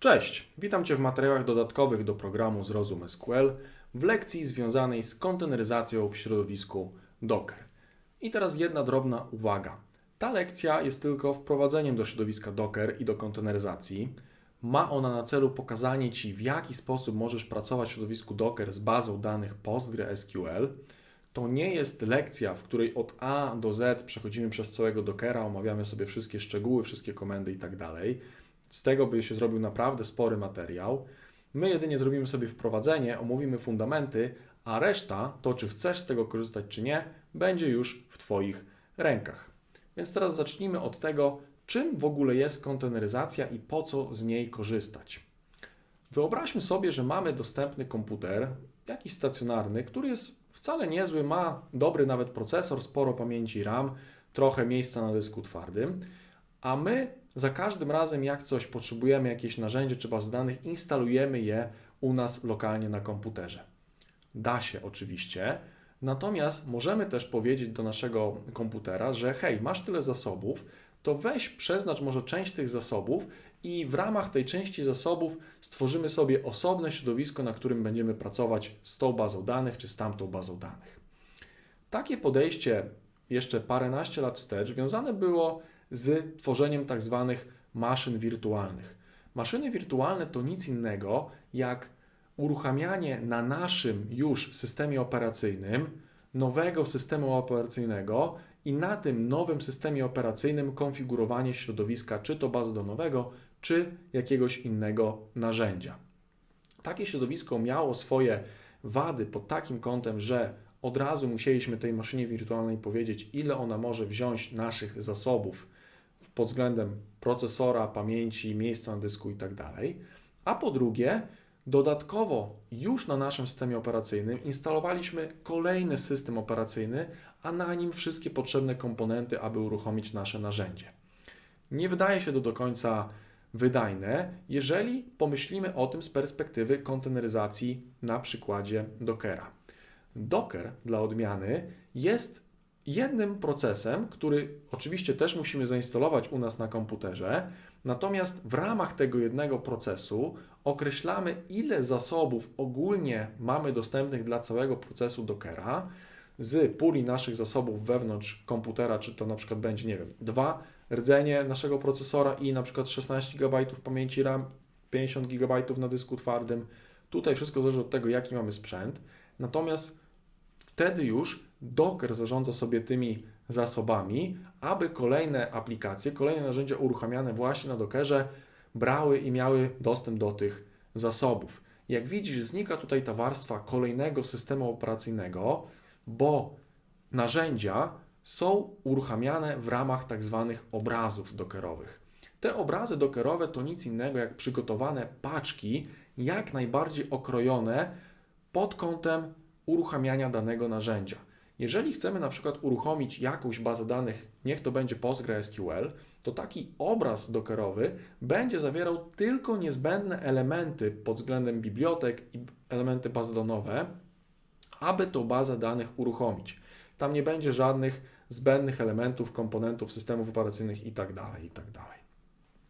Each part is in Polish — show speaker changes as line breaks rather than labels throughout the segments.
Cześć, witam Cię w materiałach dodatkowych do programu Zrozum SQL w lekcji związanej z konteneryzacją w środowisku Docker. I teraz jedna drobna uwaga. Ta lekcja jest tylko wprowadzeniem do środowiska Docker i do konteneryzacji. Ma ona na celu pokazanie Ci, w jaki sposób możesz pracować w środowisku Docker z bazą danych PostgreSQL. To nie jest lekcja, w której od A do Z przechodzimy przez całego Dockera, omawiamy sobie wszystkie szczegóły, wszystkie komendy itd. Z tego by się zrobił naprawdę spory materiał. My jedynie zrobimy sobie wprowadzenie, omówimy fundamenty, a reszta, to czy chcesz z tego korzystać czy nie, będzie już w Twoich rękach. Więc teraz zacznijmy od tego, czym w ogóle jest konteneryzacja i po co z niej korzystać. Wyobraźmy sobie, że mamy dostępny komputer, jakiś stacjonarny, który jest wcale niezły, ma dobry nawet procesor, sporo pamięci RAM, trochę miejsca na dysku twardym, a my za każdym razem, jak coś potrzebujemy, jakieś narzędzie czy baz danych, instalujemy je u nas lokalnie na komputerze. Da się oczywiście, natomiast możemy też powiedzieć do naszego komputera, że hej, masz tyle zasobów, to weź przeznacz może część tych zasobów i w ramach tej części zasobów stworzymy sobie osobne środowisko, na którym będziemy pracować z tą bazą danych czy z tamtą bazą danych. Takie podejście jeszcze paręnaście lat wstecz wiązane było z tworzeniem tak zwanych maszyn wirtualnych. Maszyny wirtualne to nic innego jak uruchamianie na naszym już systemie operacyjnym nowego systemu operacyjnego i na tym nowym systemie operacyjnym konfigurowanie środowiska, czy to bazy nowego, czy jakiegoś innego narzędzia. Takie środowisko miało swoje wady pod takim kątem, że od razu musieliśmy tej maszynie wirtualnej powiedzieć, ile ona może wziąć naszych zasobów pod względem procesora, pamięci, miejsca na dysku itd. Tak A po drugie, dodatkowo już na naszym systemie operacyjnym instalowaliśmy kolejny system operacyjny, a na nim wszystkie potrzebne komponenty, aby uruchomić nasze narzędzie. Nie wydaje się to do końca wydajne, jeżeli pomyślimy o tym z perspektywy konteneryzacji na przykładzie Dockera. Docker dla odmiany jest jednym procesem, który oczywiście też musimy zainstalować u nas na komputerze, natomiast w ramach tego jednego procesu określamy, ile zasobów ogólnie mamy dostępnych dla całego procesu Dockera z puli naszych zasobów wewnątrz komputera, czy to na przykład będzie, nie wiem, dwa rdzenie naszego procesora i na przykład 16 GB pamięci RAM, 50 GB na dysku twardym. Tutaj wszystko zależy od tego, jaki mamy sprzęt. Natomiast wtedy już Docker zarządza sobie tymi zasobami, aby kolejne aplikacje, kolejne narzędzia uruchamiane właśnie na Dockerze brały i miały dostęp do tych zasobów. Jak widzisz, znika tutaj ta warstwa kolejnego systemu operacyjnego, bo narzędzia są uruchamiane w ramach tak zwanych obrazów dockerowych. Te obrazy dockerowe to nic innego jak przygotowane paczki, jak najbardziej okrojone pod kątem uruchamiania danego narzędzia. Jeżeli chcemy na przykład uruchomić jakąś bazę danych, niech to będzie PostgreSQL, to taki obraz dockerowy będzie zawierał tylko niezbędne elementy pod względem bibliotek i elementy bazowe, aby tą bazę danych uruchomić. Tam nie będzie żadnych zbędnych elementów, komponentów systemów operacyjnych itd. Tak itd. Tak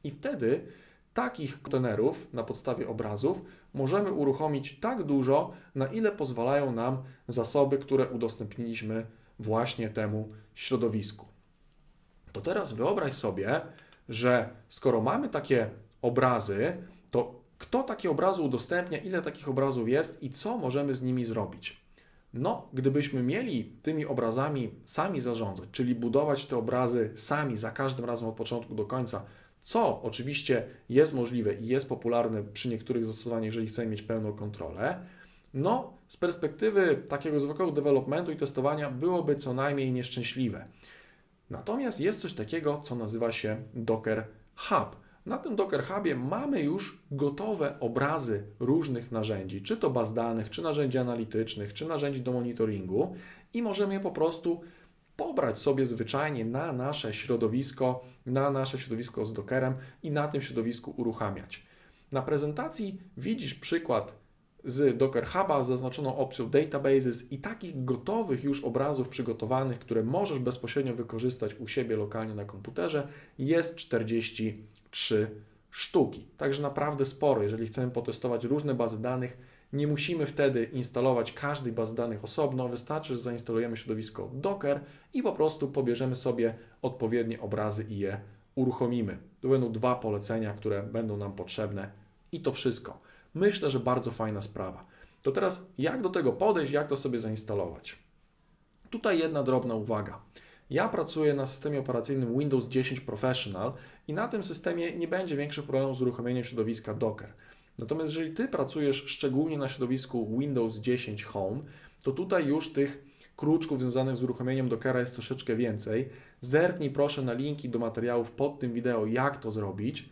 I wtedy takich kontenerów na podstawie obrazów możemy uruchomić tak dużo, na ile pozwalają nam zasoby, które udostępniliśmy właśnie temu środowisku. To teraz wyobraź sobie, że skoro mamy takie obrazy, to kto takie obrazy udostępnia, ile takich obrazów jest i co możemy z nimi zrobić? No, gdybyśmy mieli tymi obrazami sami zarządzać, czyli budować te obrazy sami za każdym razem od początku do końca, co oczywiście jest możliwe i jest popularne przy niektórych zastosowaniach, jeżeli chcemy mieć pełną kontrolę, no z perspektywy takiego zwykłego developmentu i testowania byłoby co najmniej nieszczęśliwe. Natomiast jest coś takiego, co nazywa się Docker Hub. Na tym Docker Hubie mamy już gotowe obrazy różnych narzędzi, czy to baz danych, czy narzędzi analitycznych, czy narzędzi do monitoringu i możemy je po prostu pobrać sobie zwyczajnie na nasze środowisko, na nasze środowisko z Dockerem i na tym środowisku uruchamiać. Na prezentacji widzisz przykład z Docker Huba z zaznaczoną opcją Databases i takich gotowych już obrazów przygotowanych, które możesz bezpośrednio wykorzystać u siebie lokalnie na komputerze, jest 43 sztuki, także naprawdę sporo. Jeżeli chcemy potestować różne bazy danych, nie musimy wtedy instalować każdej bazy danych osobno, wystarczy, że zainstalujemy środowisko Docker i po prostu pobierzemy sobie odpowiednie obrazy i je uruchomimy. To będą dwa polecenia, które będą nam potrzebne i to wszystko. Myślę, że bardzo fajna sprawa. To teraz jak do tego podejść, jak to sobie zainstalować? Tutaj jedna drobna uwaga. Ja pracuję na systemie operacyjnym Windows 10 Professional i na tym systemie nie będzie większych problemów z uruchomieniem środowiska Docker. Natomiast jeżeli Ty pracujesz szczególnie na środowisku Windows 10 Home, to tutaj już tych kruczków związanych z uruchomieniem Dockera jest troszeczkę więcej. Zerknij proszę na linki do materiałów pod tym wideo, jak to zrobić.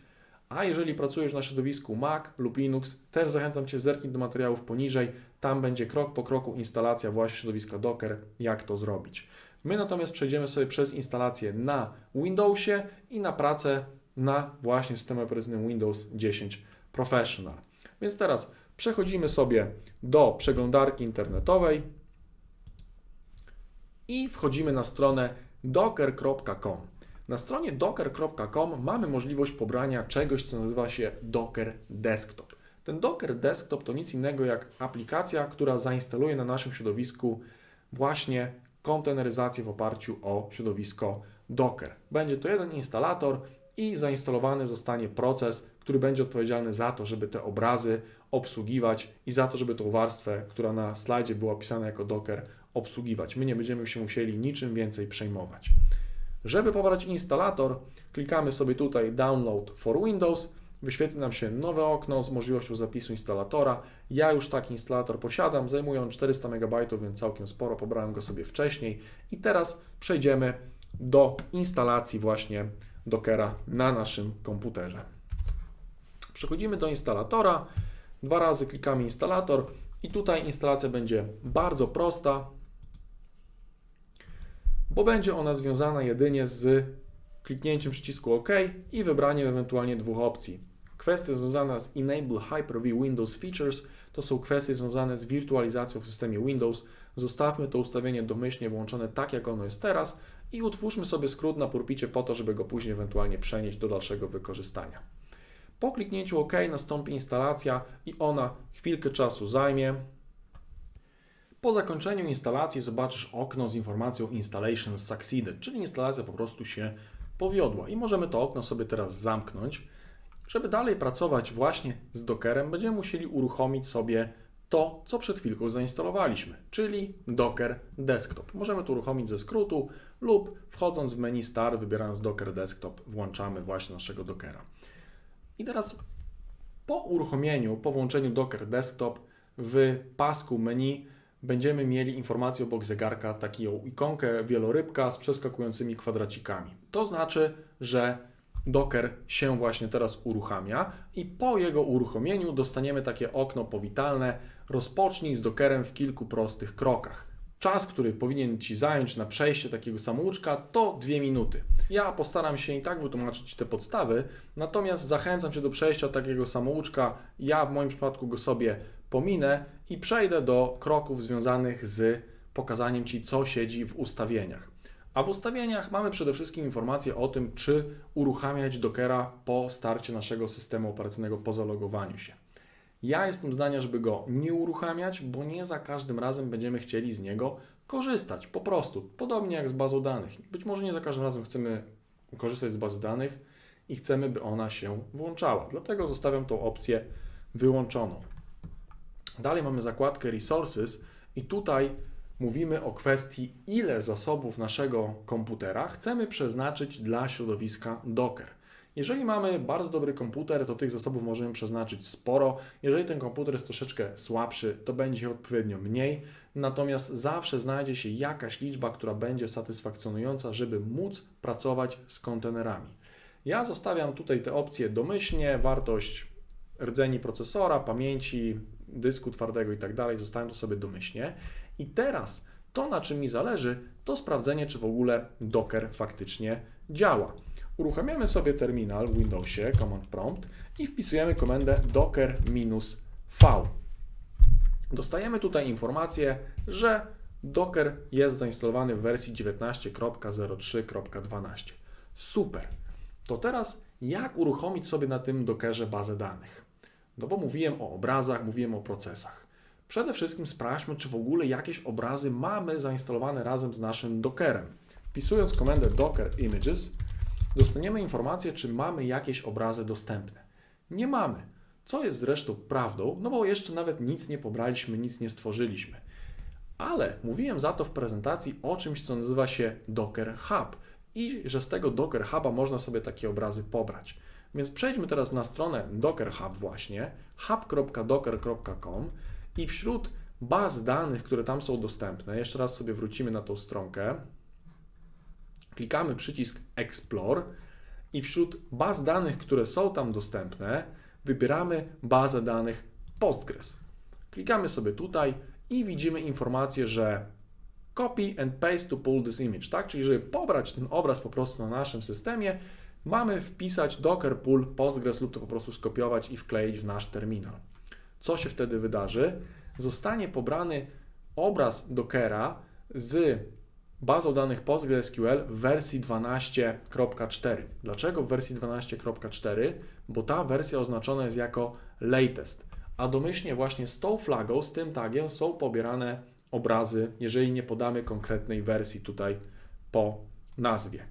A jeżeli pracujesz na środowisku Mac lub Linux, też zachęcam Cię zerknij do materiałów poniżej. Tam będzie krok po kroku instalacja właśnie środowiska Docker, jak to zrobić. My natomiast przejdziemy sobie przez instalację na Windowsie i na pracę na właśnie systemie operacyjnym Windows 10 Professional. Więc teraz przechodzimy sobie do przeglądarki internetowej i wchodzimy na stronę docker.com. Na stronie docker.com mamy możliwość pobrania czegoś, co nazywa się Docker Desktop. Ten Docker Desktop to nic innego jak aplikacja, która zainstaluje na naszym środowisku właśnie konteneryzację w oparciu o środowisko Docker. Będzie to jeden instalator i zainstalowany zostanie proces, który będzie odpowiedzialny za to, żeby te obrazy obsługiwać i za to, żeby tą warstwę, która na slajdzie była opisana jako Docker, obsługiwać. My nie będziemy się musieli niczym więcej przejmować. Żeby pobrać instalator, klikamy sobie tutaj Download for Windows. Wyświetli nam się nowe okno z możliwością zapisu instalatora. Ja już taki instalator posiadam, zajmuje on 400 MB, więc całkiem sporo, pobrałem go sobie wcześniej. I teraz przejdziemy do instalacji właśnie Dockera na naszym komputerze. Przechodzimy do instalatora, dwa razy klikamy instalator i tutaj instalacja będzie bardzo prosta, bo będzie ona związana jedynie z kliknięciem przycisku OK i wybraniem ewentualnie dwóch opcji. Kwestia związana z Enable Hyper-V Windows Features to są kwestie związane z wirtualizacją w systemie Windows. Zostawmy to ustawienie domyślnie włączone tak, jak ono jest teraz i utwórzmy sobie skrót na pulpicie po to, żeby go później ewentualnie przenieść do dalszego wykorzystania. Po kliknięciu OK nastąpi instalacja i ona chwilkę czasu zajmie. Po zakończeniu instalacji zobaczysz okno z informacją Installation Succeeded, czyli instalacja po prostu się powiodła i możemy to okno sobie teraz zamknąć. Żeby dalej pracować właśnie z Dockerem, będziemy musieli uruchomić sobie to, co przed chwilką zainstalowaliśmy, czyli Docker Desktop. Możemy to uruchomić ze skrótu lub wchodząc w menu Start, wybierając Docker Desktop, włączamy właśnie naszego Dockera. I teraz po uruchomieniu, po włączeniu Docker Desktop w pasku menu będziemy mieli informację obok zegarka, taką ikonkę wielorybka z przeskakującymi kwadracikami. To znaczy, że Docker się właśnie teraz uruchamia i po jego uruchomieniu dostaniemy takie okno powitalne rozpocznij z Dockerem w kilku prostych krokach. Czas, który powinien Ci zająć na przejście takiego samouczka to dwie minuty. Ja postaram się i tak wytłumaczyć te podstawy, natomiast zachęcam Cię do przejścia takiego samouczka. Ja w moim przypadku go sobie pominę i przejdę do kroków związanych z pokazaniem Ci, co siedzi w ustawieniach. A w ustawieniach mamy przede wszystkim informację o tym, czy uruchamiać Dockera po starcie naszego systemu operacyjnego po zalogowaniu się. Ja jestem zdania, żeby go nie uruchamiać, bo nie za każdym razem będziemy chcieli z niego korzystać. Po prostu, podobnie jak z bazą danych. Być może nie za każdym razem chcemy korzystać z bazy danych i chcemy, by ona się włączała. Dlatego zostawiam tą opcję wyłączoną. Dalej mamy zakładkę Resources i tutaj mówimy o kwestii, ile zasobów naszego komputera chcemy przeznaczyć dla środowiska Docker. Jeżeli mamy bardzo dobry komputer, to tych zasobów możemy przeznaczyć sporo. Jeżeli ten komputer jest troszeczkę słabszy, to będzie odpowiednio mniej. Natomiast zawsze znajdzie się jakaś liczba, która będzie satysfakcjonująca, żeby móc pracować z kontenerami. Ja zostawiam tutaj te opcje domyślnie, wartość rdzeni procesora, pamięci, dysku twardego i tak dalej, zostawiam to sobie domyślnie. I teraz to, na czym mi zależy, to sprawdzenie, czy w ogóle Docker faktycznie działa. Uruchamiamy sobie terminal w Windowsie, Command Prompt i wpisujemy komendę docker-v. Dostajemy tutaj informację, że Docker jest zainstalowany w wersji 19.03.12. Super. To teraz jak uruchomić sobie na tym Dockerze bazę danych? No bo mówiłem o obrazach, mówiłem o procesach. Przede wszystkim sprawdźmy, czy w ogóle jakieś obrazy mamy zainstalowane razem z naszym Dockerem. Wpisując komendę docker images, dostaniemy informację, czy mamy jakieś obrazy dostępne. Nie mamy, co jest zresztą prawdą, no bo jeszcze nawet nic nie pobraliśmy, nic nie stworzyliśmy. Ale mówiłem za to w prezentacji o czymś, co nazywa się Docker Hub i że z tego Docker Huba można sobie takie obrazy pobrać. Więc przejdźmy teraz na stronę Docker Hub właśnie, hub.docker.com i wśród baz danych, które tam są dostępne, jeszcze raz sobie wrócimy na tą stronkę, klikamy przycisk Explore i wśród baz danych, które są tam dostępne, wybieramy bazę danych Postgres. Klikamy sobie tutaj i widzimy informację, że copy and paste to pull this image, tak? Czyli żeby pobrać ten obraz po prostu na naszym systemie, mamy wpisać docker pull Postgres lub to po prostu skopiować i wkleić w nasz terminal. Co się wtedy wydarzy? Zostanie pobrany obraz Dockera z bazą danych PostgreSQL w wersji 12.4. Dlaczego w wersji 12.4? Bo ta wersja oznaczona jest jako latest, a domyślnie właśnie z tą flagą, z tym tagiem są pobierane obrazy, jeżeli nie podamy konkretnej wersji tutaj po nazwie.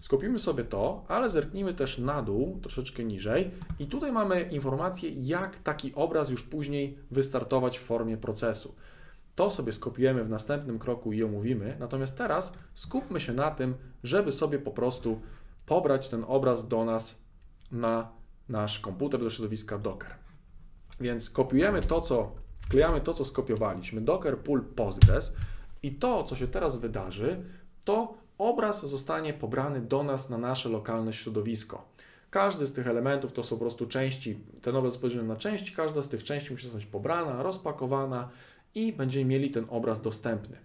Skopiujmy sobie to, ale zerknijmy też na dół, troszeczkę niżej i tutaj mamy informację, jak taki obraz już później wystartować w formie procesu. To sobie skopiujemy w następnym kroku i omówimy, natomiast teraz skupmy się na tym, żeby sobie po prostu pobrać ten obraz do nas na nasz komputer, do środowiska Docker. Więc kopiujemy to, co, wklejamy to, co skopiowaliśmy, Docker pull Postgres i to, co się teraz wydarzy, to obraz zostanie pobrany do nas na nasze lokalne środowisko. Każdy z tych elementów to są po prostu części, ten obraz jest podzielony na części, każda z tych części musi zostać pobrana, rozpakowana i będziemy mieli ten obraz dostępny.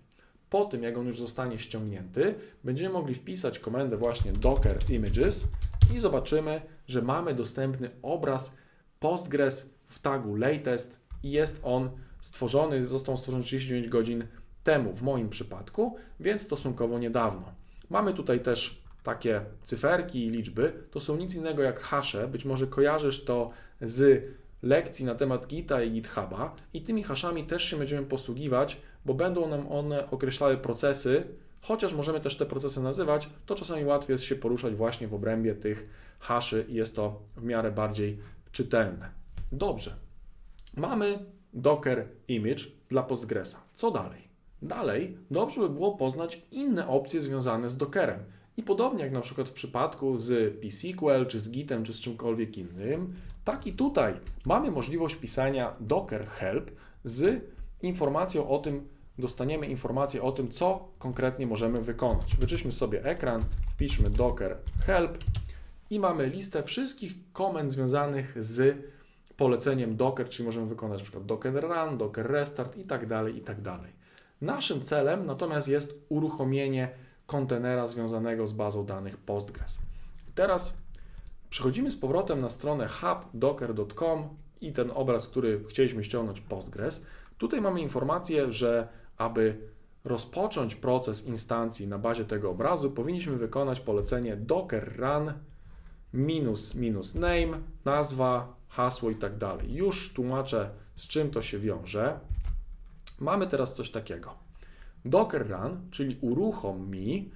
Po tym, jak on już zostanie ściągnięty, będziemy mogli wpisać komendę właśnie docker images i zobaczymy, że mamy dostępny obraz Postgres w tagu latest i jest on stworzony, został stworzony 39 godzin temu w moim przypadku, więc stosunkowo niedawno. Mamy tutaj też takie cyferki i liczby, to są nic innego jak hasze, być może kojarzysz to z lekcji na temat Gita i GitHuba i tymi haszami też się będziemy posługiwać, bo będą nam one określały procesy, chociaż możemy też te procesy nazywać, to czasami łatwiej jest się poruszać właśnie w obrębie tych haszy i jest to w miarę bardziej czytelne. Dobrze. Mamy Docker Image dla Postgresa. Co dalej? Dalej dobrze by było poznać inne opcje związane z Dockerem. I podobnie jak na przykład w przypadku z PSQL, czy z Gitem, czy z czymkolwiek innym, tak i tutaj mamy możliwość pisania Docker Help z informacją o tym, dostaniemy informację o tym, co konkretnie możemy wykonać. Wyczyśmy sobie ekran, wpiszmy Docker Help i mamy listę wszystkich komend związanych z poleceniem Docker, czyli możemy wykonać np. Docker Run, Docker Restart i tak dalej, i tak dalej. Naszym celem natomiast jest uruchomienie kontenera związanego z bazą danych Postgres. Teraz przechodzimy z powrotem na stronę hubdocker.com i ten obraz, który chcieliśmy ściągnąć Postgres. Tutaj mamy informację, że aby rozpocząć proces instancji na bazie tego obrazu, powinniśmy wykonać polecenie docker run minus minus name, nazwa, hasło i tak dalej. Już tłumaczę, z czym to się wiąże. Mamy teraz coś takiego. Docker run, czyli uruchom mi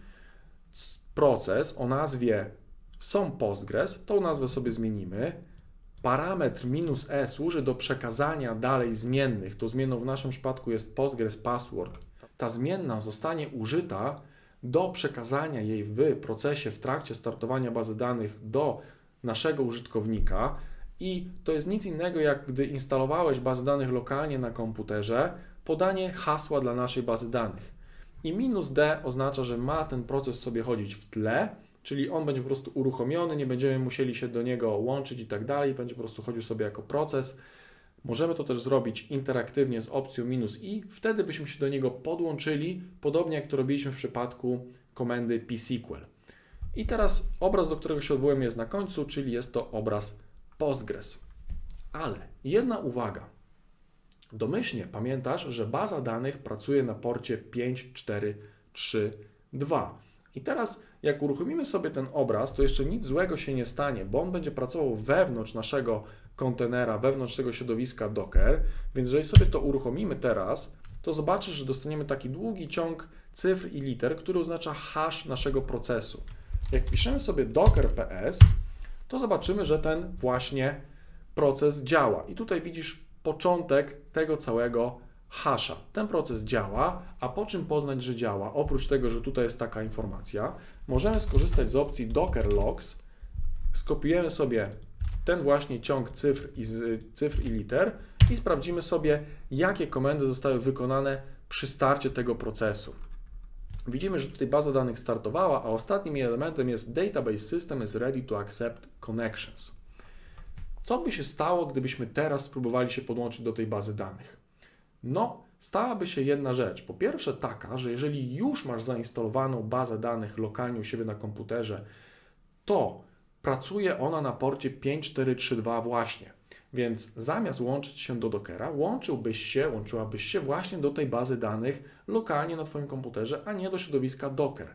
proces o nazwie są Postgres, tą nazwę sobie zmienimy. Parametr minus "-e" służy do przekazania dalej zmiennych. To zmienną w naszym przypadku jest Postgres password. Ta zmienna zostanie użyta do przekazania jej w procesie, w trakcie startowania bazy danych do naszego użytkownika. I to jest nic innego, jak gdy instalowałeś bazę danych lokalnie na komputerze, podanie hasła dla naszej bazy danych. I minus D oznacza, że ma ten proces sobie chodzić w tle, czyli on będzie po prostu uruchomiony, nie będziemy musieli się do niego łączyć i tak dalej, będzie po prostu chodził sobie jako proces. Możemy to też zrobić interaktywnie z opcją minus i, wtedy byśmy się do niego podłączyli, podobnie jak to robiliśmy w przypadku komendy pSQL. I teraz obraz, do którego się odwołujemy jest na końcu, czyli jest to obraz Postgres. Ale jedna uwaga. Domyślnie pamiętasz, że baza danych pracuje na porcie 5432. I teraz jak uruchomimy sobie ten obraz, to jeszcze nic złego się nie stanie, bo on będzie pracował wewnątrz naszego kontenera, wewnątrz tego środowiska Docker, więc jeżeli sobie to uruchomimy teraz, to zobaczysz, że dostaniemy taki długi ciąg cyfr i liter, który oznacza hash naszego procesu. Jak piszemy sobie docker.ps, to zobaczymy, że ten właśnie proces działa. I tutaj widzisz początek tego całego hasza. Ten proces działa, a po czym poznać, że działa? Oprócz tego, że tutaj jest taka informacja, możemy skorzystać z opcji docker logs, skopiujemy sobie ten właśnie ciąg cyfr i, cyfr i liter i sprawdzimy sobie, jakie komendy zostały wykonane przy starcie tego procesu. Widzimy, że tutaj baza danych startowała, a ostatnim jej elementem jest Database System is ready to accept connections. Co by się stało, gdybyśmy teraz spróbowali się podłączyć do tej bazy danych? No, stałaby się jedna rzecz. Po pierwsze taka, że jeżeli już masz zainstalowaną bazę danych lokalnie u siebie na komputerze, to pracuje ona na porcie 5432 właśnie. Więc zamiast łączyć się do Dockera, łączyłbyś się, łączyłabyś się właśnie do tej bazy danych lokalnie na Twoim komputerze, a nie do środowiska Docker.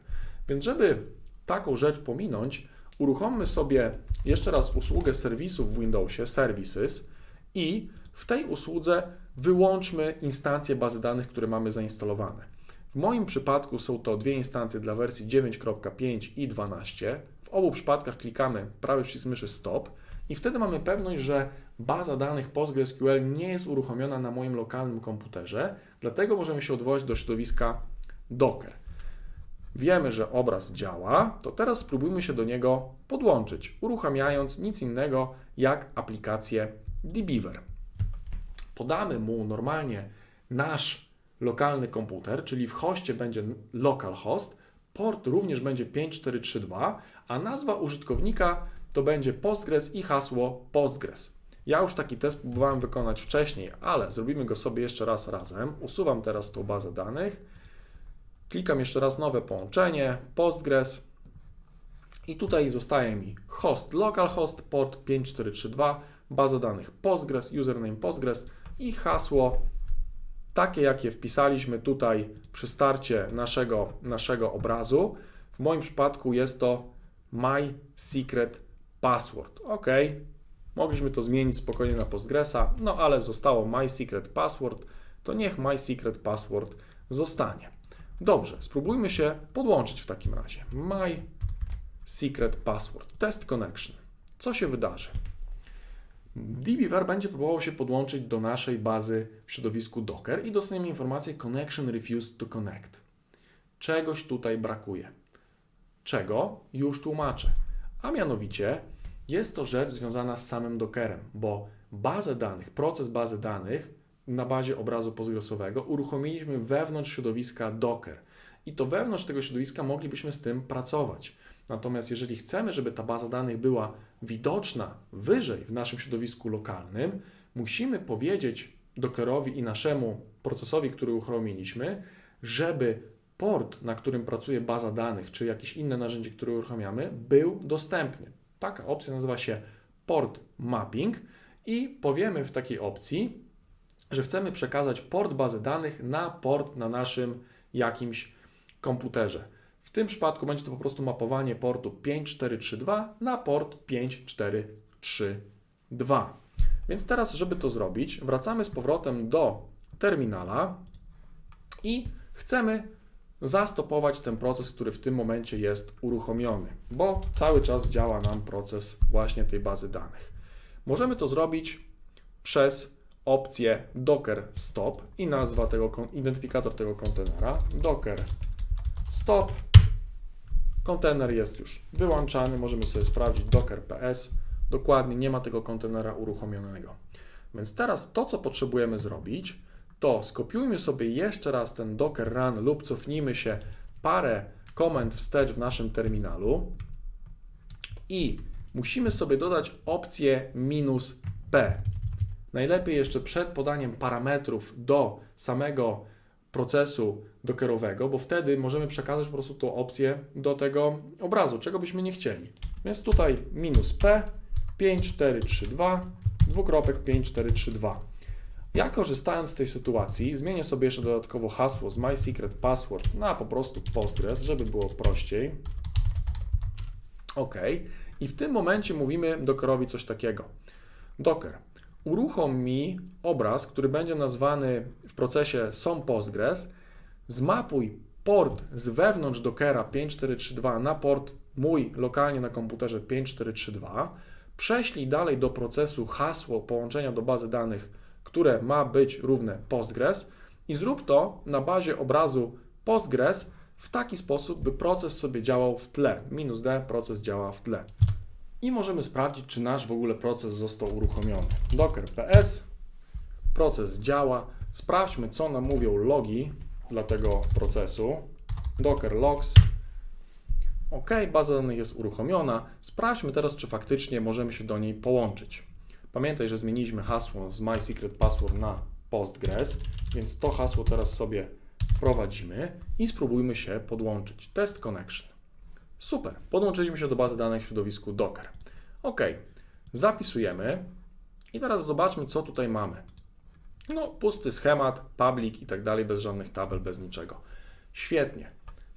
Więc żeby taką rzecz pominąć, uruchommy sobie jeszcze raz usługę serwisów w Windowsie, Services i w tej usłudze wyłączmy instancje bazy danych, które mamy zainstalowane. W moim przypadku są to dwie instancje dla wersji 9.5 i 12. W obu przypadkach klikamy prawy przycisk myszy Stop i wtedy mamy pewność, że baza danych PostgreSQL nie jest uruchomiona na moim lokalnym komputerze, dlatego możemy się odwołać do środowiska Docker. Wiemy, że obraz działa, to teraz spróbujmy się do niego podłączyć, uruchamiając nic innego jak aplikację dbeaver. Podamy mu normalnie nasz lokalny komputer, czyli w hoście będzie localhost, port również będzie 5432, a nazwa użytkownika to będzie Postgres i hasło Postgres. Ja już taki test próbowałem wykonać wcześniej, ale zrobimy go sobie jeszcze raz razem. Usuwam teraz tą bazę danych. Klikam jeszcze raz nowe połączenie, Postgres i tutaj zostaje mi host localhost, port 5432, baza danych Postgres, username Postgres i hasło takie, jakie wpisaliśmy tutaj przy starcie naszego, naszego obrazu. W moim przypadku jest to my secret password. OK, mogliśmy to zmienić spokojnie na Postgresa, no ale zostało my secret password, to niech my secret password zostanie. Dobrze, spróbujmy się podłączyć w takim razie. My secret password, test connection. Co się wydarzy? dbeaver będzie próbował się podłączyć do naszej bazy w środowisku Docker i dostaniemy informację connection refused to connect. Czegoś tutaj brakuje. Czego? Już tłumaczę. A mianowicie jest to rzecz związana z samym Dockerem, bo bazę danych, proces bazy danych na bazie obrazu postgresowego uruchomiliśmy wewnątrz środowiska Docker. I to wewnątrz tego środowiska moglibyśmy z tym pracować. Natomiast jeżeli chcemy, żeby ta baza danych była widoczna wyżej w naszym środowisku lokalnym, musimy powiedzieć Dockerowi i naszemu procesowi, który uruchomiliśmy, żeby port, na którym pracuje baza danych, czy jakieś inne narzędzie, które uruchamiamy, był dostępny. Taka opcja nazywa się port mapping i powiemy w takiej opcji, że chcemy przekazać port bazy danych na port na naszym jakimś komputerze. W tym przypadku będzie to po prostu mapowanie portu 5432 na port 5432. Więc teraz, żeby to zrobić, wracamy z powrotem do terminala i chcemy zastopować ten proces, który w tym momencie jest uruchomiony, bo cały czas działa nam proces właśnie tej bazy danych. Możemy to zrobić przez opcję docker stop i nazwa tego, identyfikator tego kontenera docker stop Kontener jest już wyłączany, możemy sobie sprawdzić docker.ps. Dokładnie nie ma tego kontenera uruchomionego. Więc teraz to, co potrzebujemy zrobić, to skopiujmy sobie jeszcze raz ten docker run lub cofnijmy się parę komend wstecz w naszym terminalu i musimy sobie dodać opcję minus "-p". Najlepiej jeszcze przed podaniem parametrów do samego procesu dockerowego, bo wtedy możemy przekazać po prostu tą opcję do tego obrazu, czego byśmy nie chcieli. Więc tutaj minus P 5432 dwukropek 5432. Ja korzystając z tej sytuacji zmienię sobie jeszcze dodatkowo hasło z MySecretPassword na po prostu Postgres, żeby było prościej. OK. I w tym momencie mówimy Dockerowi coś takiego. Docker, uruchom mi obraz, który będzie nazwany w procesie some Postgres, zmapuj port z wewnątrz Dockera 5432 na port mój lokalnie na komputerze 5432, prześlij dalej do procesu hasło połączenia do bazy danych, które ma być równe Postgres i zrób to na bazie obrazu Postgres w taki sposób, by proces sobie działał w tle. Minus D, proces działa w tle. I możemy sprawdzić, czy nasz w ogóle proces został uruchomiony. Docker PS, proces działa. Sprawdźmy, co nam mówią logi dla tego procesu. Docker logs. OK, baza danych jest uruchomiona. Sprawdźmy teraz, czy faktycznie możemy się do niej połączyć. Pamiętaj, że zmieniliśmy hasło z MySecretPassword na Postgres, więc to hasło teraz sobie wprowadzimy i spróbujmy się podłączyć. Test connection. Super, podłączyliśmy się do bazy danych w środowisku Docker. OK, zapisujemy i teraz zobaczmy, co tutaj mamy. No, pusty schemat, public i tak dalej, bez żadnych tabel, bez niczego. Świetnie.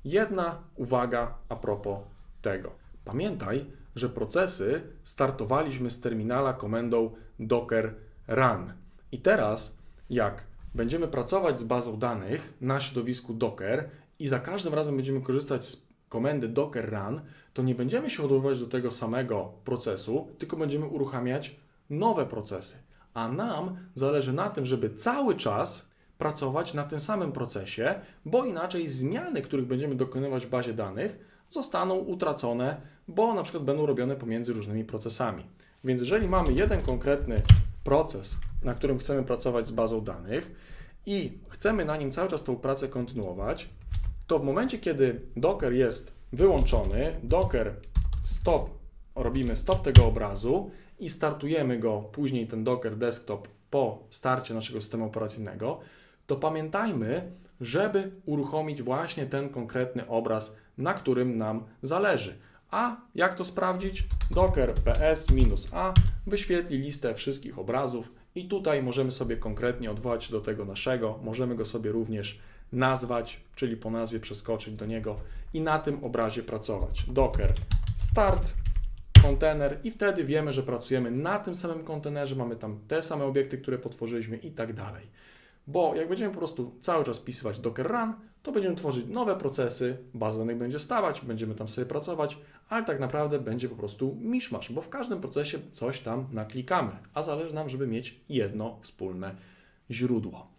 Jedna uwaga a propos tego. Pamiętaj, że procesy startowaliśmy z terminala komendą docker run. I teraz, jak będziemy pracować z bazą danych na środowisku Docker i za każdym razem będziemy korzystać z komendy docker run, to nie będziemy się odwoływać do tego samego procesu, tylko będziemy uruchamiać nowe procesy. A nam zależy na tym, żeby cały czas pracować na tym samym procesie, bo inaczej zmiany, których będziemy dokonywać w bazie danych, zostaną utracone, bo na przykład będą robione pomiędzy różnymi procesami. Więc jeżeli mamy jeden konkretny proces, na którym chcemy pracować z bazą danych i chcemy na nim cały czas tą pracę kontynuować, to w momencie, kiedy Docker jest wyłączony, Docker stop, robimy stop tego obrazu i startujemy go, później ten Docker desktop po starcie naszego systemu operacyjnego, to pamiętajmy, żeby uruchomić właśnie ten konkretny obraz, na którym nam zależy. A jak to sprawdzić? Docker ps-a wyświetli listę wszystkich obrazów i tutaj możemy sobie konkretnie odwołać się do tego naszego, możemy go sobie również nazwać, czyli po nazwie przeskoczyć do niego i na tym obrazie pracować. Docker start kontener i wtedy wiemy, że pracujemy na tym samym kontenerze, mamy tam te same obiekty, które potworzyliśmy i tak dalej. Bo jak będziemy po prostu cały czas wpisywać docker run, to będziemy tworzyć nowe procesy, baza danych będzie stawać, będziemy tam sobie pracować, ale tak naprawdę będzie po prostu miszmasz, bo w każdym procesie coś tam naklikamy, a zależy nam, żeby mieć jedno wspólne źródło.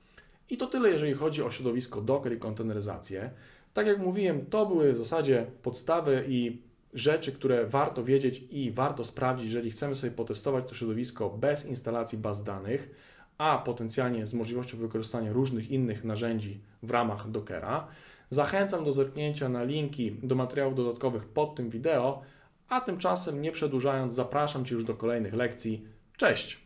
I to tyle, jeżeli chodzi o środowisko Docker i konteneryzację. Tak jak mówiłem, to były w zasadzie podstawy i rzeczy, które warto wiedzieć i warto sprawdzić, jeżeli chcemy sobie potestować to środowisko bez instalacji baz danych, a potencjalnie z możliwością wykorzystania różnych innych narzędzi w ramach Dockera. Zachęcam do zerknięcia na linki do materiałów dodatkowych pod tym wideo, a tymczasem nie przedłużając, zapraszam Cię już do kolejnych lekcji. Cześć!